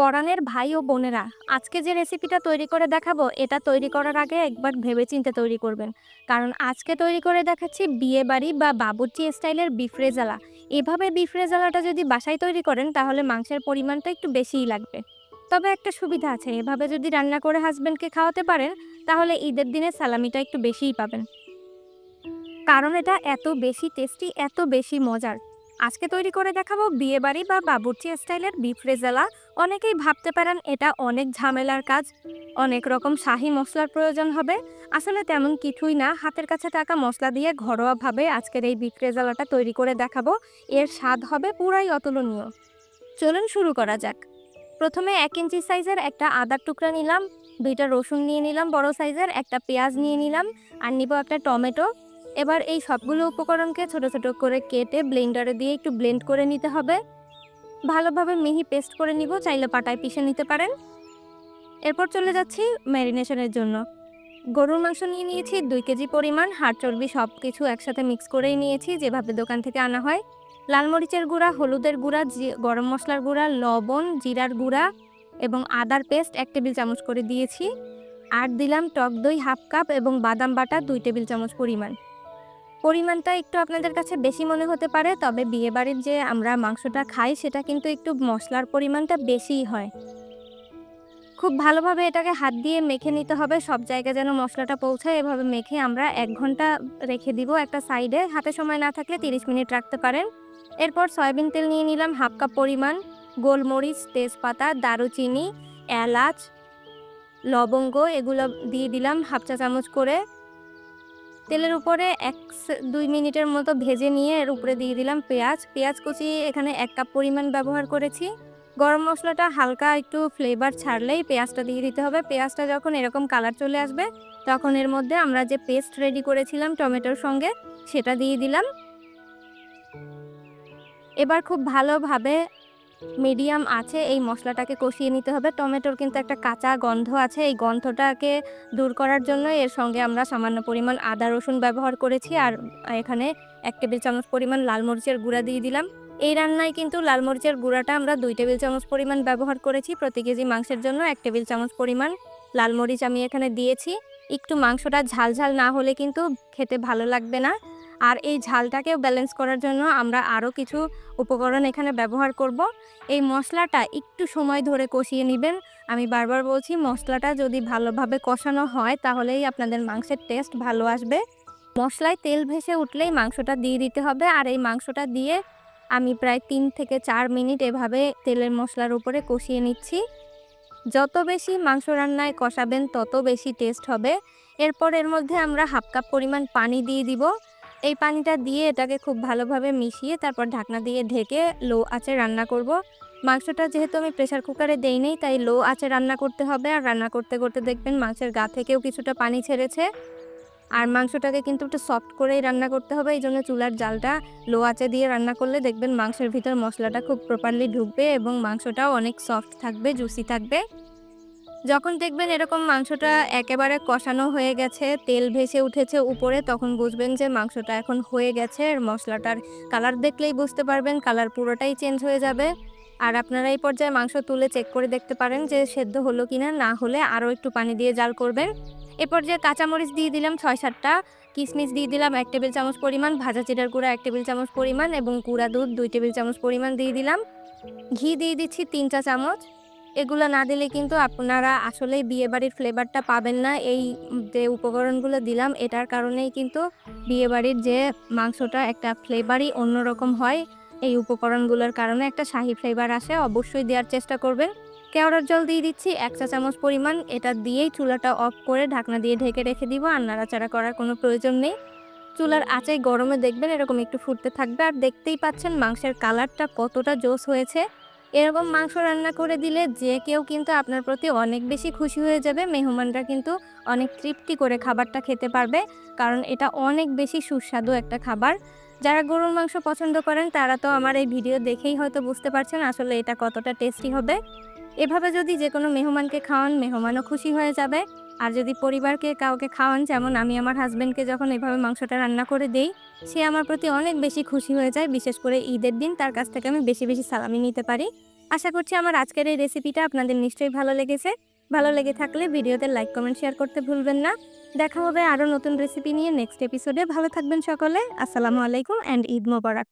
পরাণের ভাই ও বোনেরা, আজকে যে রেসিপিটা তৈরি করে দেখাবো, এটা তৈরি করার আগে একবার ভেবেচিন্তে তৈরি করবেন। কারণ আজকে তৈরি করে দেখাচ্ছি বিয়ে বাড়ি বা বাবুর্চি স্টাইলের বিফ রেজালা এভাবে বিফ রেজালাটা যদি বাসায় তৈরি করেন, তাহলে মাংসের পরিমাণটা একটু বেশিই লাগবে। তবে একটা সুবিধা আছে, এভাবে যদি রান্না করে হাজব্যান্ডকে খাওয়াতে পারেন, তাহলে ঈদের দিনে সালামিটা একটু বেশিই পাবেন। কারণ এটা এত বেশি টেস্টি এত বেশি মজার। আজকে তৈরি করে দেখাবো বিয়ে বাড়ি বা বাবুর্চি স্টাইলের বিফ রেজালা। অনেকেই ভাবতে পারেন এটা অনেক ঝামেলার কাজ, অনেক রকম শাহি মশলার প্রয়োজন হবে। আসলে তেমন কিছুই না, হাতের কাছে থাকা মশলা দিয়ে ঘরোয়াভাবে আজকের এই বিফ রেজালাটা তৈরি করে দেখাবো। এর স্বাদ হবে পুরাই অতুলনীয়। চলুন শুরু করা যাক। প্রথমে এক ইঞ্চি সাইজের একটা আদার টুকরা নিলাম, দুইটা রসুন নিয়ে নিলাম বড় সাইজের, একটা পেঁয়াজ নিয়ে নিলাম, আর নিব একটা টমেটো। এবার এই সবগুলো উপকরণকে ছোট ছোট করে কেটে ব্লেন্ডারে দিয়ে একটু ব্লেন্ড করে নিতে হবে। ভালোভাবে মিহি পেস্ট করে নিব, চাইলে পাটায় পিষে নিতে পারেন। এরপর চলে যাচ্ছি ম্যারিনেশনের জন্য। গরুর মাংস নিয়ে নিয়েছি, দুই কেজি পরিমাণ, হাড় চর্বি সব কিছু একসাথে মিক্স করেই নিয়েছি, যেভাবে দোকান থেকে আনা হয়। লাল মরিচের গুঁড়া, হলুদের গুঁড়া গরম মশলার গুঁড়া, লবণ, জিরার গুঁড়া এবং আদার পেস্ট এক টেবিল চামচ করে দিয়েছি। আর দিলাম টক দই হাফ কাপ এবং বাদাম বাটা দুই টেবিল চামচ পরিমাণ। পরিমাণটা একটু আপনাদের কাছে বেশি মনে হতে পারে, তবে বিয়েবাড়ির যে আমরা মাংসটা খাই সেটা কিন্তু একটু মশলার পরিমাণটা বেশিই হয়। খুব ভালোভাবে এটাকে হাত দিয়ে মেখে নিতে হবে, সব জায়গায় যেন মশলাটা পৌঁছায়, এভাবে মেখে আমরা এক ঘণ্টা রেখে দিব একটা সাইডে। হাতে সময় না থাকলে তিরিশ মিনিট রাখতে পারেন। এরপর সয়াবিন তেল নিয়ে নিলাম হাফ কাপ পরিমাণ, গোলমরিচ, তেজপাতা, দারুচিনি, এলাচ, লবঙ্গ, এগুলো দিয়ে দিলাম হাফ চা চামচ করে। তেলের উপরে এক দুই মিনিটের মতো ভেজে নিয়ে এর উপরে দিয়ে দিলাম পেঁয়াজ। পেঁয়াজ কুচি এখানে এক কাপ পরিমাণ ব্যবহার করেছি। গরম মশলাটা হালকা একটু ফ্লেভার ছাড়লেই পেঁয়াজটা দিয়ে দিতে হবে। পেঁয়াজটা যখন এরকম কালার চলে আসবে, তখন এর মধ্যে আমরা যে পেস্ট রেডি করেছিলাম টমেটোর সঙ্গে, সেটা দিয়ে দিলাম। এবার খুব ভালোভাবে মিডিয়াম আছে, এই মশলাটাকে কষিয়ে নিতে হবে। টমেটোর কিন্তু একটা কাঁচা গন্ধ আছে, এই গন্ধটাকে দূর করার জন্য এর সঙ্গে আমরা সামান্য পরিমাণ আদা রসুন ব্যবহার করেছি। আর এখানে এক টেবিল চামচ পরিমাণ লাল মরিচের গুঁড়া দিয়ে দিলাম। এই রান্নায় কিন্তু লাল মরিচের গুঁড়াটা আমরা দুই টেবিল চামচ পরিমাণ ব্যবহার করেছি। প্রতি কেজি মাংসের জন্য এক টেবিল চামচ পরিমাণ লাল মরিচ আমি এখানে দিয়েছি। একটু মাংসটা ঝাল ঝাল না হলে কিন্তু খেতে ভালো লাগবে না। আর এই ঝালটাকেও ব্যালেন্স করার জন্য আমরা আরও কিছু উপকরণ এখানে ব্যবহার করব। এই মশলাটা একটু সময় ধরে কষিয়ে নেবেন। আমি বারবার বলছি, মশলাটা যদি ভালোভাবে কষানো হয় তাহলেই আপনাদের মাংসের টেস্ট ভালো আসবে। মশলায় তেল ভেসে উঠলেই মাংসটা দিয়ে দিতে হবে আর এই মাংসটা দিয়ে আমি প্রায় তিন থেকে চার মিনিট এভাবে তেলের মশলার উপরে কষিয়ে নিচ্ছি। যত বেশি মাংস রান্নায় কষাবেন তত বেশি টেস্ট হবে। এরপর এর মধ্যে আমরা হাফ কাপ পরিমাণ পানি দিয়ে দিব। এই পানিটা দিয়ে এটাকে খুব ভালোভাবে মিশিয়ে তারপর ঢাকনা দিয়ে ঢেকে লো আঁচে রান্না করব। মাংসটা যেহেতু আমি প্রেসার কুকারে দেই নেই, তাই লো আঁচে রান্না করতে হবে। আর রান্না করতে করতে দেখবেন মাংসের গা থেকেও কিছুটা পানি ছেড়েছে। আর মাংসটাকে কিন্তু একটু সফট করেই রান্না করতে হবে। এই জন্য চুলার জালটা লো আঁচে দিয়ে রান্না করলে দেখবেন মাংসের ভিতর মশলাটা খুব প্রপারলি ঢুকবে এবং মাংসটাও অনেক সফট থাকবে জুসি থাকবে। যখন দেখবেন এরকম মাংসটা একেবারে কষানো হয়ে গেছে, তেল ভেসে উঠেছে উপরে, তখন বুঝবেন যে মাংসটা এখন হয়ে গেছে। আর মশলাটার কালার দেখলেই বুঝতে পারবেন কালার পুরোটাই চেঞ্জ হয়ে যাবে। আর আপনারা এই পর্যায়ে মাংস তুলে চেক করে দেখতে পারেন যে সেদ্ধ হলো কি না না হলে আরও একটু পানি দিয়ে জাল করবেন। এ পর্যায়ে কাঁচামরিচ দিয়ে দিলাম ছয় সাতটা কিশমিশ দিয়ে দিলাম এক টেবিল চামচ পরিমাণ, ভাজা চিটার গুঁড়া এক টেবিল চামচ পরিমাণ এবং গুঁড়া দুধ দুই টেবিল চামচ পরিমাণ দিয়ে দিলাম। ঘি দিয়ে দিচ্ছি তিন চা চামচ এগুলো না দিলে কিন্তু আপনারা আসলেই বিয়েবাড়ির ফ্লেভারটা পাবেন না। এই যে উপকরণগুলো দিলাম, এটার কারণেই কিন্তু বিয়েবাড়ির যে মাংসটা একটা ফ্লেভারই অন্যরকম হয়, এই উপকরণগুলোর কারণে একটা শাহি ফ্লেভার আসে, অবশ্যই দেওয়ার চেষ্টা করবেন। কেওড়ার জল দিয়ে দিচ্ছি, এক চা চামচ পরিমাণ। এটা দিয়েই চুলাটা অফ করে ঢাকনা দিয়ে ঢেকে রেখে দিব, আর নাড়াচাড়া করার কোনো প্রয়োজন নেই। চুলার আঁচে গরমে দেখবেন এরকম একটু ফুটতে থাকবে, আর দেখতেই পাচ্ছেন মাংসের কালারটা কতটা জোস হয়েছে। এরকম মাংস রান্না করে দিলে যে কেউ কিন্তু আপনার প্রতি অনেক বেশি খুশি হয়ে যাবে। মেহমানরা কিন্তু অনেক তৃপ্তি করে খাবারটা খেতে পারবে, কারণ এটা অনেক বেশি সুস্বাদু একটা খাবার। যারা গরুর মাংস পছন্দ করেন, তারা তো আমার এই ভিডিও দেখেই হয়তো বুঝতে পারছেন আসলে এটা কতটা টেস্টি হবে। এভাবে যদি যে কোনো মেহমানকে খাওয়ান, মেহমানও খুশি হয়ে যাবে। আর যদি পরিবারকে কাউকে খাওয়ান, যেমন আমি আমার হাজব্যান্ডকে যখন এভাবে মাংসটা রান্না করে দেই, সে আমার প্রতি অনেক বেশি খুশি হয়ে যায়। বিশেষ করে ঈদের দিন তার কাছ থেকে আমি বেশি বেশি সালামি নিতে পারি। আশা করছি আমার আজকের এই রেসিপিটা আপনাদের নিশ্চয়ই ভালো লেগেছে। ভালো লেগে থাকলে ভিডিওতে লাইক কমেন্ট শেয়ার করতে ভুলবেন না। দেখা হবে আরও নতুন রেসিপি নিয়ে নেক্সট এপিসোডে ভালো থাকবেন সকলে। আসসালামু আলাইকুম অ্যান্ড ঈদ মোবারক।